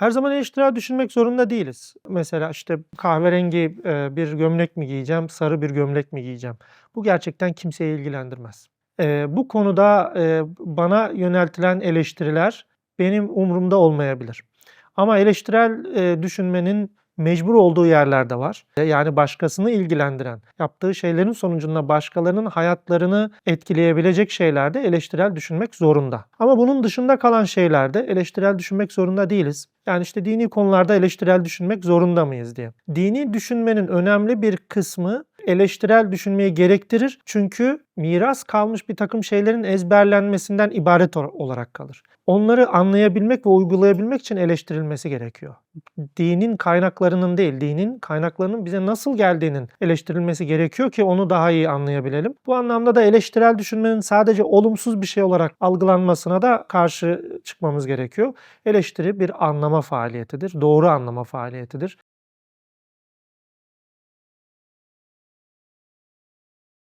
Her zaman eleştirel düşünmek zorunda değiliz. Mesela işte kahverengi e, bir gömlek mi giyeceğim, sarı bir gömlek mi giyeceğim? Bu gerçekten kimseyi ilgilendirmez. E, bu konuda e, bana yöneltilen eleştiriler benim umurumda olmayabilir. Ama eleştirel düşünmenin mecbur olduğu yerler de var. E, Yani başkasını ilgilendiren, yaptığı şeylerin sonucunda başkalarının hayatlarını etkileyebilecek şeylerde eleştirel düşünmek zorunda. Ama bunun dışında kalan şeylerde eleştirel düşünmek zorunda değiliz. Yani işte dini konularda eleştirel düşünmek zorunda mıyız diye. Dini düşünmenin önemli bir kısmı eleştirel düşünmeyi gerektirir. Çünkü miras kalmış bir takım şeylerin ezberlenmesinden ibaret olarak kalır. Onları anlayabilmek ve uygulayabilmek için eleştirilmesi gerekiyor. Dinin kaynaklarının değil, dinin kaynaklarının bize nasıl geldiğinin eleştirilmesi gerekiyor ki onu daha iyi anlayabilelim. Bu anlamda da eleştirel düşünmenin sadece olumsuz bir şey olarak algılanmasına da karşı çıkmamız gerekiyor. Eleştiri bir anlama faaliyetidir, doğru anlama faaliyetidir.